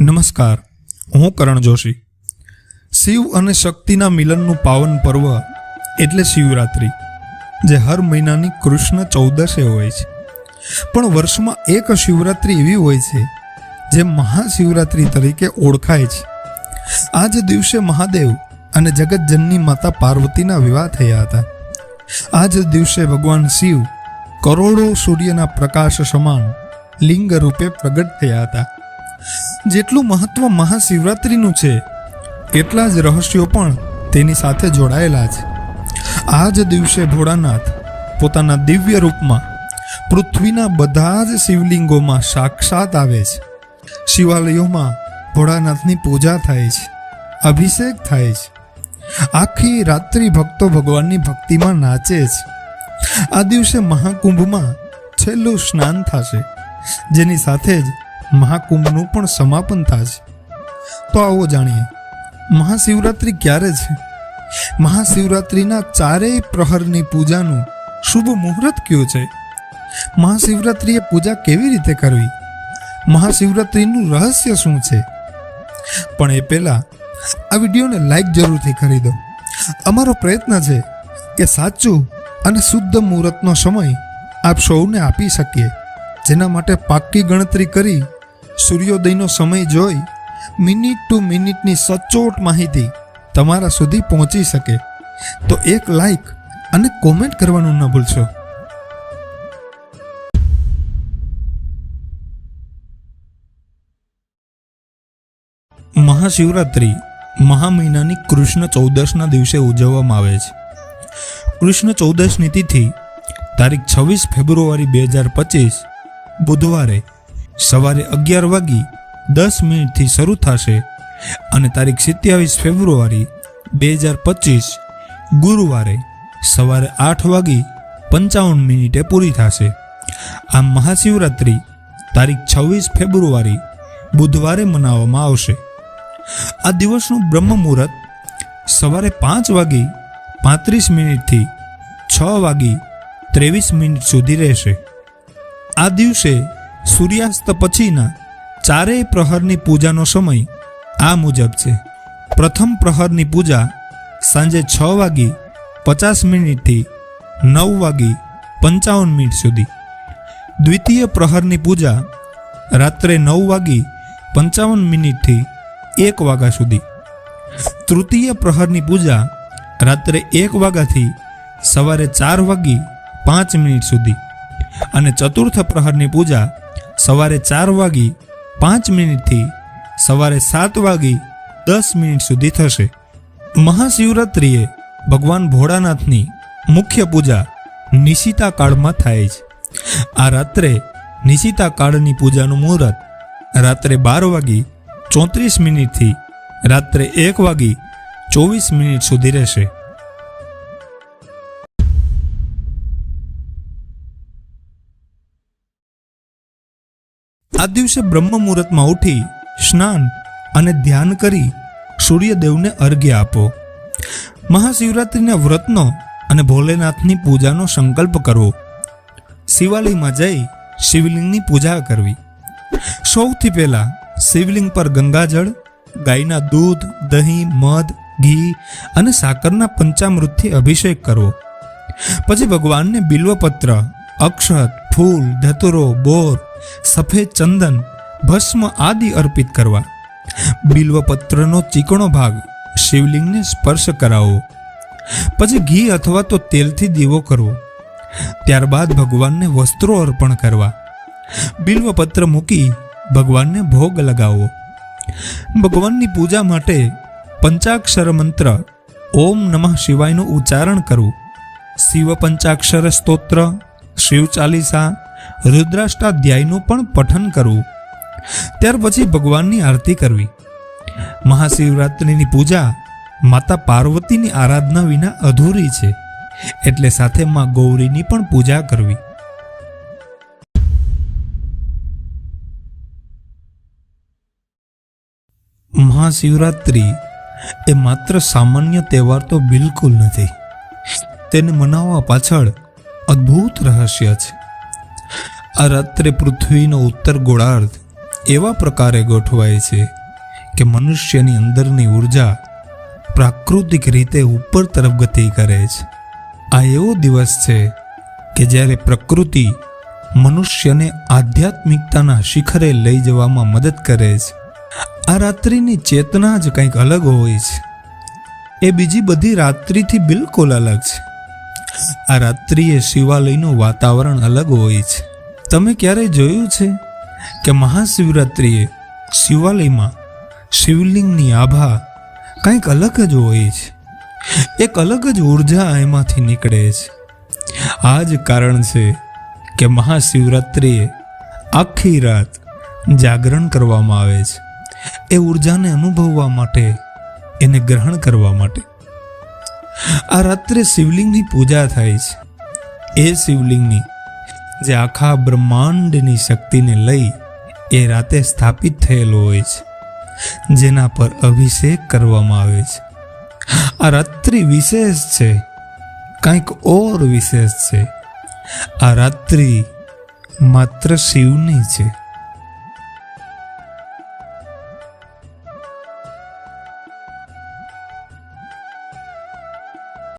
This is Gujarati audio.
નમસ્કાર, હું કરણ જોશી. શિવ અને શક્તિના મિલનનું પાવન પર્વ એટલે શિવરાત્રિ, જે હર મહિનાની કૃષ્ણ ચૌદશે હોય છે. પણ વર્ષમાં એક શિવરાત્રિ એવી હોય છે, જે મહાશિવરાત્રિ તરીકે ઓળખાય છે. આ જ દિવસે મહાદેવ અને જગતજનની માતા પાર્વતીના વિવાહ થયા હતા. આ જ દિવસે ભગવાન શિવ કરોડો સૂર્યના પ્રકાશ સમાન લિંગ રૂપે પ્રગટ થયા હતા. જેટલું મહત્વ મહાશિવરાત્રિનું છે, એટલા જ રહસ્યો પણ તેની સાથે જોડાયેલા છે. આ જ દિવસે ભોળાનાથ પોતાના દિવ્ય રૂપમાં પૃથ્વીના બધા જ શિવલિંગોમાં સાક્ષાત આવે છે. શિવાલયોમાં ભોળાનાથની પૂજા થાય છે, અભિષેક થાય છે. આખી રાત્રિ ભક્તો ભગવાનની ભક્તિમાં નાચે છે. આ દિવસે મહાકુંભમાં છેલ્લું સ્નાન થશે, જેની સાથે જ મહાકુંભનું પણ સમાપન થશે તો આવો જાણીએ, મહાશિવરાત્રિ ક્યારે છે? મહાશિવરાત્રિના ચારેય પ્રહરની પૂજાનું શુભ મુહૂર્ત કયો છે? મહાશિવરાત્રિએ પૂજા કેવી રીતે કરવી? મહાશિવરાત્રિનું રહસ્ય શું છે? પણ એ પહેલાં આ વિડીયોને લાઈક જરૂરથી કરી દો. અમારો પ્રયત્ન છે કે સાચું અને શુદ્ધ મુહૂર્તનો સમય આપ સૌને આપી શકીએ, જેના માટે પાક્કી ગણતરી કરી સૂર્યોદયનો સમય જોઈ મિનિટ ટુ મિનિટની સચોટ માહિતી તમારા સુધી પહોંચી શકે. તો એક લાઈક અને કોમેન્ટ કરવાનું ન ભૂલશો. મહાશિવરાત્રિ મહા મહિનાની કૃષ્ણ ચૌદશના દિવસે ઉજવવામાં આવે છે. કૃષ્ણ ચૌદશની તિથિ તારીખ છવ્વીસ ફેબ્રુઆરી બે હજાર પચીસ બુધવારે સવારે અગિયાર વાગી દસ મિનિટથી શરૂ થશે અને તારીખ સત્યાવીસ ફેબ્રુઆરી બે હજાર પચીસ ગુરુવારે સવારે આઠ વાગી પંચાવન મિનિટે પૂરી થશે. આ મહાશિવરાત્રિ તારીખ છવ્વીસ ફેબ્રુઆરી બુધવારે મનાવવામાં આવશે. આ દિવસનું બ્રહ્મ મુહૂર્ત સવારે પાંચ વાગી પાંત્રીસ મિનિટથી છ વાગી ત્રેવીસ મિનિટ સુધી રહેશે. આ દિવસે સૂર્યાસ્ત પછીના ચારેય પ્રહરની પૂજાનો સમય આ મુજબ છે. પ્રથમ પ્રહરની પૂજા સાંજે છ વાગી પચાસ મિનિટથી નવ વાગી પંચાવન મિનિટ સુધી. દ્વિતીય પ્રહરની પૂજા રાત્રે નવ વાગી પંચાવન મિનિટથી એક વાગ્યા સુધી. તૃતીય પ્રહરની પૂજા રાત્રે એક વાગ્યાથી સવારે ચાર વાગી પાંચ મિનિટ સુધી. અને ચતુર્થ પ્રહરની પૂજા સવારે ચાર વાગી પાંચ મિનિટથી સવારે સાત વાગી દસ મિનિટ સુધી થશે. મહાશિવરાત્રિએ ભગવાન ભોળાનાથની મુખ્ય પૂજા નિશિતા કાળમાં થાય છે આ રાત્રે નિશિતા કાળની પૂજાનું મુહૂર્ત રાત્રે બાર વાગી ચોત્રીસ મિનિટથી રાત્રે એક વાગી ચોવીસ મિનિટ સુધી રહેશે. આ દિવસે બ્રહ્મ મુહૂર્તમાં ઉઠી, સ્નાન અને ધ્યાન કરી સૂર્યદેવને અર્ઘ્ય આપો. મહાશિવરાત્રિના વ્રતનો અને ભોલેનાથની પૂજાનો સંકલ્પ કરવો. શિવાલયમાં જઈ શિવલિંગની પૂજા કરવી. સૌથી પહેલાં શિવલિંગ પર ગંગાજળ, ગાયના દૂધ, દહીં, મધ, ઘી અને સાકરના પંચામૃતથી અભિષેક કરવો. પછી ભગવાનને બિલ્વપત્ર, અક્ષત, ફૂલ, ધતુરો, બોર સફેદ ચંદન, ભસ્મ આદિ અર્પિત કરવા. બિલ્વપત્રનો ચીકણો ભાગ, શિવલિંગને સ્પર્શ કરાવો. પછી ઘી અથવા તો તેલથી દીવો કરવો. ત્યારબાદ ભગવાનને વસ્ત્રો અર્પણ કરવા. બિલ્વપત્ર મૂકી ભગવાનને ભોગ લગાવો. ભગવાનની પૂજા માટે પંચાક્ષર મંત્ર, ઓમ નમઃ શિવાયનું ઉચ્ચારણ કરવું. શિવ પંચાક્ષર સ્તોત્ર, શિવ ચાલીસા રુદ્રાષ્ટાધ્યાયનું પણ પઠન કરવું. ત્યાર પછી ભગવાનની આરતી કરવી. મહાશિવરાત્રિની પૂજા માતા પાર્વતીની આરાધના વિના અધૂરી છે. એટલે સાથે માં ગૌરીની પણ પૂજા કરવી. મહાશિવરાત્રિ એ માત્ર સામાન્ય તહેવાર તો બિલકુલ નથી. તેને મનાવવા પાછળ અદ્ભુત રહસ્ય છે. આ રાત્રે પૃથ્વીનો ઉત્તર ગોળાર્ધ એવા પ્રકારે ગોઠવાય છે કે મનુષ્યની અંદરની ઊર્જા પ્રાકૃતિક રીતે ઉપર તરફ ગતિ કરે છે. આ એવો દિવસ છે કે જ્યારે પ્રકૃતિ મનુષ્યને આધ્યાત્મિકતાના શિખરે લઈ જવામાં મદદ કરે છે. આ રાત્રિની ચેતના જ કંઈક અલગ હોય છે. એ બીજી બધી રાત્રિથી બિલકુલ અલગ છે. આ રાત્રિએ શિવાલયનું વાતાવરણ અલગ હોય છે. તમે ક્યારેય જોયું છે કે મહાશિવરાત્રિએ શિવાલયમાં શિવલિંગની આભા કંઈક અલગ જ હોય છે? એક અલગ જ ઊર્જા એમાંથી નીકળે છે. આ જ કારણ છે કે મહાશિવરાત્રિએ આખી રાત જાગરણ કરવામાં આવે છે. એ ઉર્જાને અનુભવવા માટે, એને ગ્રહણ કરવા માટે. આ રાત્રે શિવલિંગની પૂજા થાય છે. એ શિવલિંગની જે આખા બ્રહ્માંડની શક્તિને લઈ એ રાતે સ્થાપિત થયેલો હોય છે, જેના પર અભિષેક કરવામાં આવે છે. આ રાત્રિ વિશેષ છે, કંઈક ઓર વિશેષ છે. આ રાત્રિ માત્ર શિવની છે.